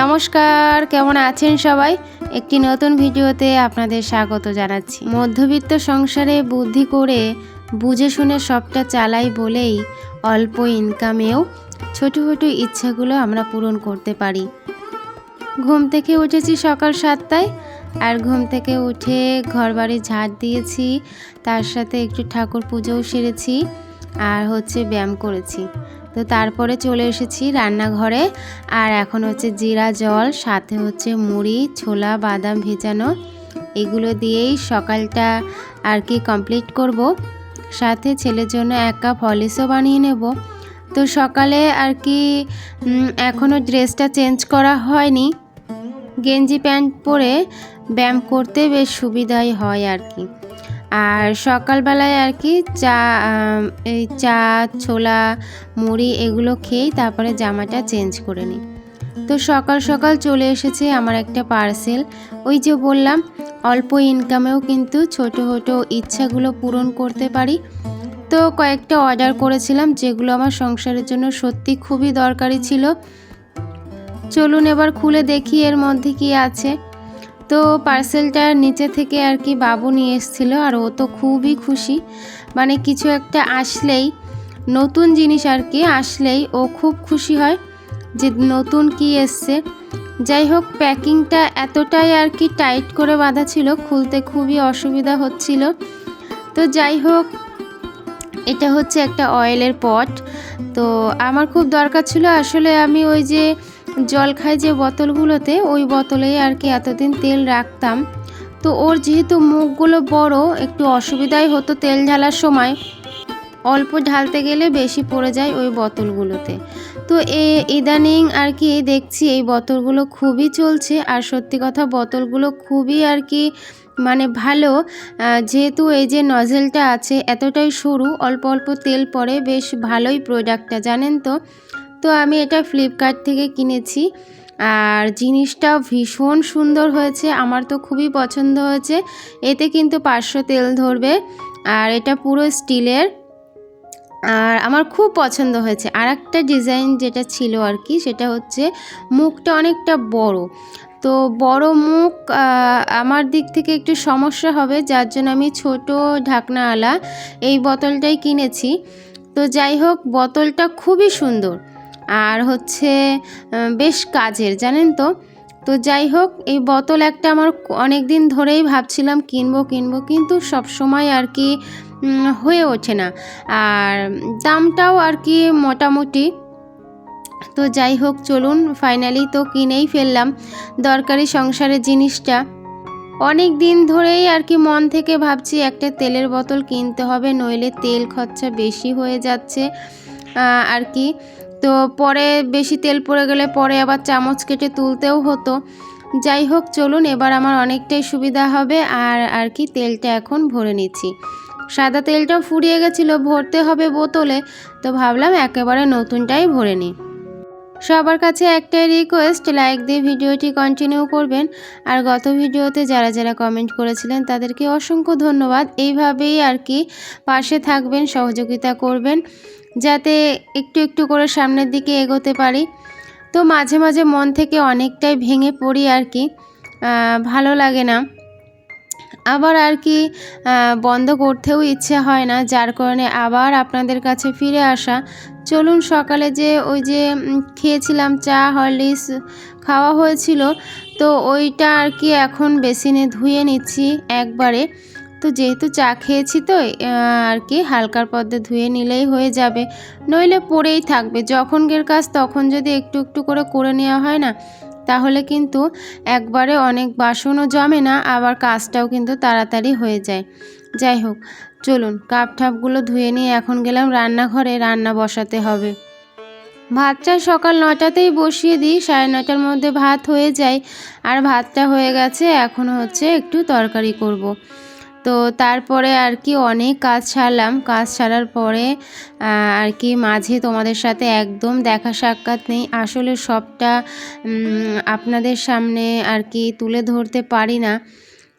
নমস্কার, কেমন আছেন সবাই? একটি নতুন ভিডিওতে আপনাদের স্বাগত জানাচ্ছি। মধ্যবিত্ত সংসারে বুদ্ধি করে বুঝে শুনে সবটা চালাই বলেই অল্প ইনকামেও ছোট ছোট ইচ্ছাগুলো আমরা পূরণ করতে পারি। ঘুম থেকে উঠেছি সকাল সাতটায়, আর ঘুম থেকে উঠে ঘরবাড়ি ঝাড় দিয়েছি, তার সাথে একটু ঠাকুর পুজোও সেরেছি, আর হচ্ছে ব্যায়াম করেছি। তো তারপরে চলে এসেছি রান্নাঘরে। আর এখন হচ্ছে জিরা, জল, সাথে হচ্ছে মুড়ি, ছোলা, বাদাম ভেজানো। এগুলো দিয়েই সকালটা আর কি কমপ্লিট করব। সাথে ছেলের জন্য এক কাপ হলিসও বানিয়ে নেব। তো সকালে আর কি এখনও ড্রেসটা চেঞ্জ করা হয়নি। গেঞ্জি প্যান্ট পরে ব্যায়াম করতে বেশ সুবিধাই হয় আর কি। আর সকালবেলায় আর কি চা এই চা, ছোলা, মুড়ি এগুলো খেয়েই তারপরে জামাটা চেঞ্জ করে নিই। তো সকাল সকাল চলে এসেছে আমার একটা পার্সেল। ওই যে বললাম, অল্প ইনকামেও কিন্তু ছোট ছোট ইচ্ছাগুলো পূরণ করতে পারি। তো কয়েকটা অর্ডার করেছিলাম যেগুলো আমার সংসারের জন্য সত্যি খুবই দরকারি ছিল। চলুন এবার খুলে দেখি এর মধ্যে কি আছে। তো পার্সেলটার নিচে থেকে আর কি বাবু নিয়ে এসেছিল আর ও তো খুবই খুশি। মানে কিছু একটা আসলেই, নতুন জিনিস আর কি আসলেই ও খুব খুশি হয় যে নতুন কি এসছে। যাই হোক, প্যাকিংটা এতটাই আর কি টাইট করে বাঁধা ছিল, খুলতে খুবই অসুবিধা হচ্ছিল। তো যাই হোক, এটা হচ্ছে একটা অয়েলের পট তো আমার খুব দরকার ছিল, আসলে আমি ওই যে জল খাই যে বোতলগুলোতে, ওই বোতলেই আর কি এতদিন তেল রাখতাম। তো ওর যেহেতু মুখগুলো বড়, একটু অসুবিধাই হতো তেল ঢালার সময়। অল্প ঢালতে গেলে বেশি পড়ে যায় ওই বোতলগুলোতে। তো এ, ইদানিং আর কি দেখছি এই বোতলগুলো খুবই চলছে। আর সত্যি কথা বোতলগুলো খুবই আর কি মানে ভালো। যেহেতু এই যে নজেলটা আছে, এতটাই সরু, অল্প অল্প তেল পড়ে, বেশ ভালোই প্রোডাক্টটা জানেন তো? তো আমি এটা ফ্লিপকার্ট থেকে কিনেছি। আর জিনিসটা ভীষণ সুন্দর হয়েছে, আমার তো খুবই পছন্দ হয়েছে। এতে কিন্তু পাঁচশো তেল ধরবে, আর এটা পুরো স্টিলের। আর আমার খুব পছন্দ হয়েছে। আর একটা ডিজাইন যেটা ছিল আর কি, সেটা হচ্ছে মুখটা অনেকটা বড়। তো বড় মুখ আমার দিক থেকে একটু সমস্যা হবে, যার জন্য আমি ছোট ঢাকনাওয়ালা এই বোতলটাই কিনেছি। তো যাই হোক, বোতলটা খুবই সুন্দর। আর হচ্ছে বেশ কাজের, জানেন তো? তো যাই হোক, এই বোতল একটা আমার অনেক দিন ধরেই ভাবছিলাম কিনবো কিনবো, কিন্তু সব সময় আর কি হয়ে ওঠে না। আর দামটাও আর কি মোটামুটি। তো যাই হোক, চলুন ফাইনালি তো কিনেই ফেললাম দরকারি সংসারের জিনিসটা। অনেক দিন ধরেই আর কি মন থেকে ভাবছি, একটা তেলের বোতল কিনতে হবে, নইলে তেল খরচা বেশি হয়ে যাচ্ছে আর কি। তো পরে বেশি তেল পড়ে গেলে পরে আবার চামচ কেটে তুলতেও হতো। যাই হোক, চলুন, এবার আমার অনেকটাই সুবিধা হবে আর আর কি, তেলটা এখন ভরে নিচ্ছি। সাদা তেলটাও ফুরিয়ে গেছিল, ভরতে হবে বোতলে, তো ভাবলাম একেবারে নতুনটাই ভরে নিই। সবার কাছে একটাই রিকোয়েস্ট লাইক দিয়ে ভিডিওটি কন্টিনিউ করবেন। আর গত ভিডিওতে যারা যারা কমেন্ট করেছিলেন, তাদেরকে অসংখ্য ধন্যবাদ। এইভাবেই আর কি পাশে থাকবেন, সহযোগিতা করবেন। যাতে একটু একটু করে সামনের দিকে এগোতে পারি। তো মাঝে মাঝে মন থেকে অনেকটাই ভেঙে পড়ি আর কি। ভালো লাগে না। আবার আর কি বন্ধ করতেও ইচ্ছে হয় না, যার কারণে আবার আপনাদের কাছে ফিরে আসা। চলুন সকালে যে ওই যে খেয়েছিলাম চা, হরলিক্স খাওয়া হয়েছিল, তো ওইটা আর কি এখন বেসিনে ধুয়ে নিচ্ছি একবারে। তো যেহেতু চা খেয়েছি তো আর কি হালকার পদ্মে ধুয়ে নিলেই হয়ে যাবে। নইলে পড়েই থাকবে। যখনকের কাজ তখন যদি একটু একটু করে করে নেওয়া হয় না, তাহলে কিন্তু একবারে অনেক বাসনও জমে না, আবার কাজটাও কিন্তু তাড়াতাড়ি হয়ে যায়। যাই হোক, চলুন, কাপ ঠাপগুলো ধুয়ে নিয়ে এখন গেলাম রান্নাঘরে, রান্না বসাতে হবে। ভাতটা সকাল নটাতেই বসিয়ে দিই, সাড়ে নটার মধ্যে ভাত হয়ে যায়। আর ভাতটা হয়ে গেছে, এখন হচ্ছে একটু তরকারি করব। তো তারপরে আর কি অনেক কাজ ছাড়লাম কাজ ছাড়ার পরে আর কি মাঝে তোমাদের সাথে একদম দেখা সাক্ষাৎ নেই। আসলে সবটা আপনাদের সামনে আর কি তুলে ধরতে পারি না।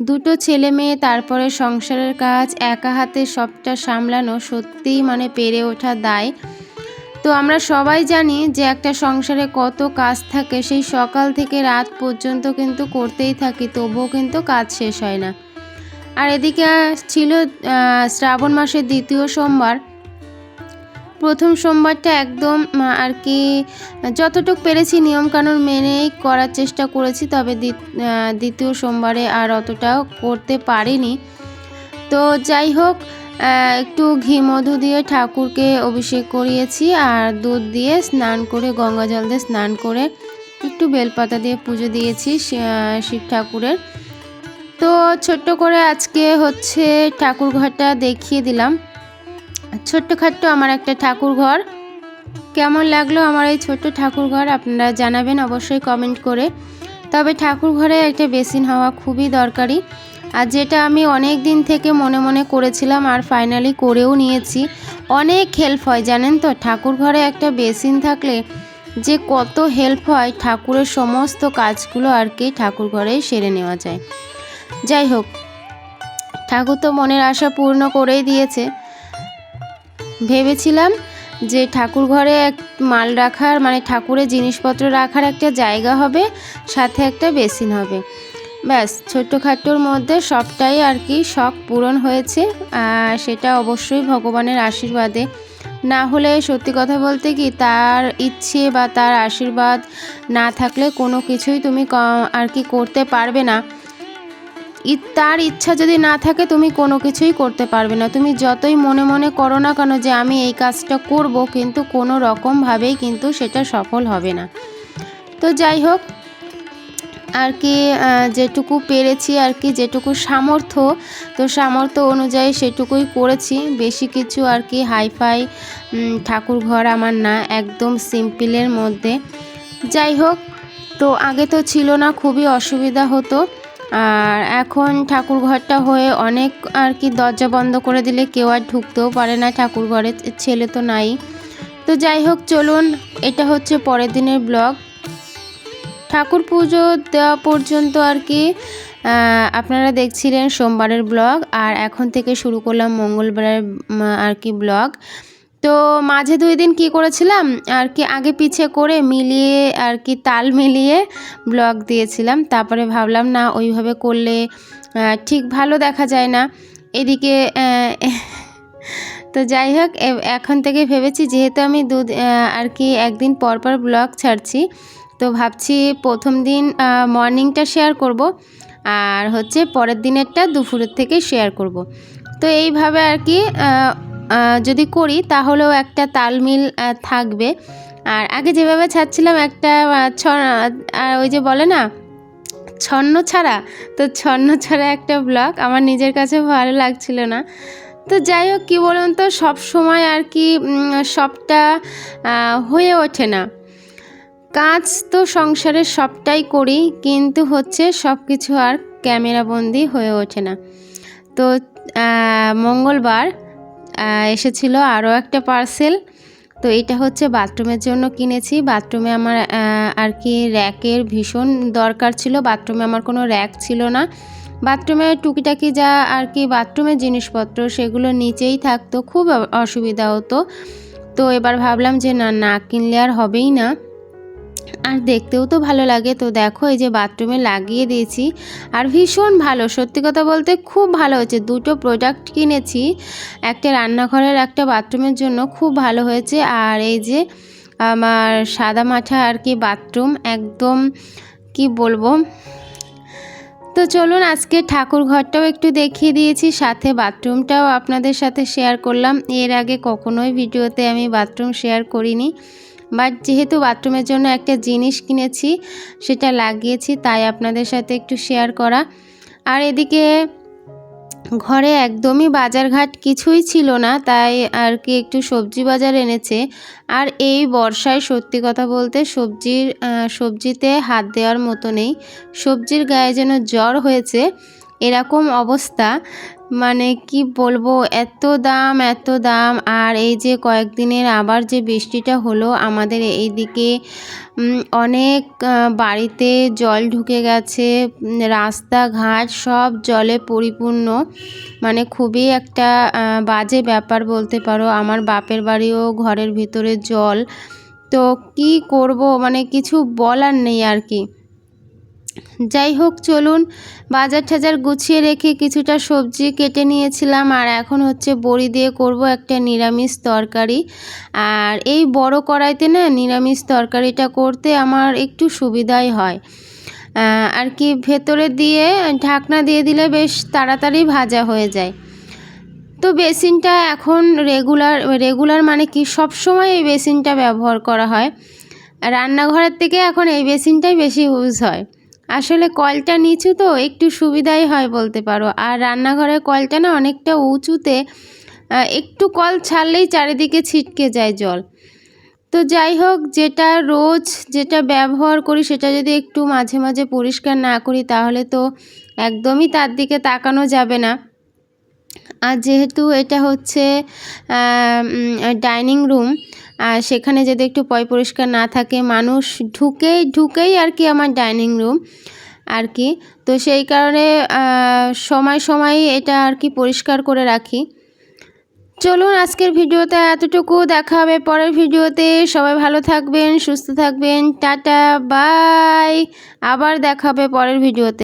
দুটো ছেলে মেয়ে, তারপরে সংসারের কাজ, একা হাতে সবটা সামলানো সত্যিই মানে পেরে ওঠা দায়। তো আমরা সবাই জানি যে একটা সংসারে কত কাজ থাকে, সেই সকাল থেকে রাত পর্যন্ত কিন্তু করতেই থাকি, তবুও কিন্তু কাজ শেষ হয় না। আর এদিকে ছিল শ্রাবণ মাসের দ্বিতীয় সোমবার। প্রথম সোমবারটা একদম আর কি, যতটুকু পেরেছি নিয়মকানুন মেনেই করার চেষ্টা করেছি, তবে দ্বি- দ্বিতীয় সোমবারে আর অতটাও করতে পারিনি। তো যাই হোক একটু ঘি মধু দিয়ে ঠাকুরকে অভিষেক করিয়েছি, আর দুধ দিয়ে স্নান করে, গঙ্গা জল দিয়ে স্নান করে একটু বেলপাতা দিয়ে পুজো দিয়েছি শিব ঠাকুরের। তো ছোট্ট করে আজকে হচ্ছে ঠাকুর ঘরটা দেখিয়ে দিলাম। ছোট্টখাট্ট আমার একটা ঠাকুর ঘর কেমন লাগল আমার এই ছোট্ট ঠাকুর ঘর আপনারা জানাবেন অবশ্যই কমেন্ট করে। তবে ঠাকুর ঘরে একটা বেসিন হওয়া খুবই দরকারি। আর যেটা আমি অনেক দিন থেকে মনে মনে করেছিলাম আর ফাইনালি করেও নিয়েছি। অনেক হেল্প হয়, জানেন তো? ঠাকুর ঘরে একটা বেসিন থাকলে যে কত হেল্প হয় ঠাকুরের সমস্ত কাজগুলো আর কি ঠাকুর ঘরেই সেরে নেওয়া যায়। যাই হোক, ঠাকুর তো মনের আশা পূর্ণ করেই দিয়েছে। ভেবেছিলাম যে ঠাকুর ঘরে এক মাল রাখার মানে ঠাকুরের জিনিসপত্র রাখার একটা জায়গা হবে, সাথে একটা বেসিন হবে। ব্যাস, ছোট্টখাট্টোর মধ্যে সবটাই আর কি শখ পূরণ হয়েছে, আর সেটা অবশ্যই ভগবানের আশীর্বাদে। না হলে সত্যি কথা বলতে কি, তার ইচ্ছে বা তার আশীর্বাদ না থাকলে কোনো কিছুই তুমি আর কি করতে পারবে না। তার ইচ্ছা যদি না থাকে, তুমি কোনো কিছুই করতে পারবে না। তুমি যতই মনে মনে করো না কেন যে, আমি এই কাজটা করব, কিন্তু কোনো রকমভাবেই কিন্তু সেটা সফল হবে না। তো যাই হোক, আর কি যেটুকু পেরেছি আর কি, যেটুকু সামর্থ্য, তো সামর্থ্য অনুযায়ী সেটুকুই করেছি। বেশি কিছু আর কি হাইফাই ঠাকুর ঘর আমার না, একদম সিম্পলের মধ্যে। যাই হোক, তো আগে তো ছিল না, খুবই অসুবিধা হতো। আর এখন ঠাকুর ঘরটা হয়ে অনেক আর কি দরজা বন্ধ করে দিলে কেউ আর ঢুকতেও পারে না ঠাকুর ঘরে ছেলে তো নাই। তো যাই হোক, চলুন, এটা হচ্ছে পরের দিনের ব্লগ। ঠাকুর পুজো দেওয়া পর্যন্ত আর কি আপনারা দেখছিলেন সোমবারের ব্লগ, আর এখন থেকে শুরু করলাম মঙ্গলবারের আর কি ব্লগ। তো মাঝে দুই দিন কি করেছিলাম, আর কি আগে পিছে করে মিলিয়ে আর কি তাল মিলিয়ে ব্লগ দিয়েছিলাম। তারপরে ভাবলাম, না, ওইভাবে করলে ঠিক ভালো দেখা যায় না। এদিকে তো যাই হোক এখন থেকে ভেবেছি, যেহেতু আমি দু আর কি একদিন পর পর ব্লগ ছাড়ছি, তো ভাবছি প্রথম দিন মর্নিংটা শেয়ার করব, আর হচ্ছে পরের দিনেরটা দুপুরের থেকে শেয়ার করব। তো এইভাবে আর কি যদি করি তাহলেও একটা তালমিল থাকবে। আর আগে যেভাবে ছাড়ছিলাম একটা ছ আর ওই যে বলে না, ছন্ন ছাড়া, তো ছন্ন ছাড়া একটা ব্লগ আমার নিজের কাছে ভালো লাগছিল না। তো যাই হোক, কী বলুন তো, সব সময় আর কি সবটা হয়ে ওঠে না। কাজ তো সংসারের সবটাই করি, কিন্তু হচ্ছে সব কিছু আর ক্যামেরাবন্দি হয়ে ওঠে না। তো মঙ্গলবার এসেছিল আরও একটা পার্সেল। তো এটা হচ্ছে বাথরুমের জন্য কিনেছি। বাথরুমে আমার আর কি র্যাকের ভীষণ দরকার ছিল। বাথরুমে আমার কোনো র্যাক ছিল না। বাথরুমে টুকিটাকি যা আর কি বাথরুমের জিনিসপত্র সেগুলো নিচেই থাকতো। খুব অসুবিধা হতো। তো এবার ভাবলাম যে না না কিনলে আর হবেই না। আর দেখতেও তো ভালো লাগে। তো দেখো, এই যে বাথরুমে লাগিয়ে দিয়েছি। আর ভীষণ ভালো, সত্যি কথা বলতে খুব ভালো হয়েছে। দুটো প্রোডাক্ট কিনেছি, একটা রান্নাঘরের, একটা বাথরুমের জন্য খুব ভালো হয়েছে। আর এই যে আমার সাদা মাঠা আর কি বাথরুম একদম কি বলব? তো চলুন, আজকে ঠাকুর ঘরটাও একটু দেখিয়ে দিয়েছি, সাথে বাথরুমটাও আপনাদের সাথে শেয়ার করলাম। এর আগে কখনোই ভিডিওতে আমি বাথরুম শেয়ার করিনি। বাট যেহেতু বাথরুমের জন্য একটা জিনিস কিনেছি, সেটা লাগিয়েছি, তাই আপনাদের সাথে একটু শেয়ার করা। আর এদিকে ঘরে একদমই বাজারঘাট কিছুই ছিল না, তাই আর কি একটু সবজি বাজার এনেছে। আর এই বর্ষায় সত্যি কথা বলতে সবজির সবজিতে হাত দেওয়ার মতো নেই। সবজির গায়ে যেন জ্বর হয়েছে এরকম অবস্থা। মানে কি বলব এত দাম এত দাম। আর এই যে কয়েকদিনের আবার যে বৃষ্টিটা হলো আমাদের এইদিকে উম, অনেক বাড়িতে জল ঢুকে গেছে রাস্তাঘাট সব জলে পরিপূর্ণ। মানে খুবই একটা বাজে ব্যাপার বলতে পারো। আমার বাপের বাড়িও ঘরের ভিতরে জল। তো কি করব? মানে কিছু বলার নেই আর কি। যাই হোক, চলুন। বাজার টাজার গুছিয়ে রেখে কিছুটা সবজি কেটে নিয়েছিলাম আর এখন হচ্ছে বড়ি দিয়ে করব একটা নিরামিষ তরকারি। আর এই বড় কড়াইতে না নিরামিষ তরকারিটা করতে আমার একটু সুবিধাই হয়। আর কি ভেতরে দিয়ে ঢাকনা দিয়ে দিলে বেশ তাড়াতাড়ি ভাজা হয়ে যায়। তো বেসিনটা এখন রেগুলার রেগুলার মানে কি সব সময় এই বেসিনটা ব্যবহার করা হয়। রান্নাঘরের থেকে এখন এই বেসিনটাই বেশি ইউজ হয়। আসলে কলটা নিচু তো, একটু সুবিধাই হয় বলতে পারো। আর রান্নাঘরের কলটা না অনেকটা উঁচুতে একটু কল ছাড়লেই চারিদিকে ছিটকে যায় জল। তো যাই হোক, যেটা রোজ যেটা ব্যবহার করি সেটা যদি একটু মাঝে মাঝে পরিষ্কার না করি তাহলে তো একদমই তার দিকে তাকানো যাবে না। আর যেহেতু এটা হচ্ছে ডাইনিং রুম, আর সেখানে যদি একটু পয় পরিষ্কার না থাকে, মানুষ ঢুকেই ঢুকেই আর কি আমার ডাইনিং রুম আর কি। তো সেই কারণে সময় সময় এটা আর কি পরিষ্কার করে রাখি। চলুন আজকের ভিডিওতে এতটুকু, দেখা হবে পরের ভিডিওতে। সবাই ভালো থাকবেন, সুস্থ থাকবেন, টাটা, বাই। আবার দেখা হবে পরের ভিডিওতে।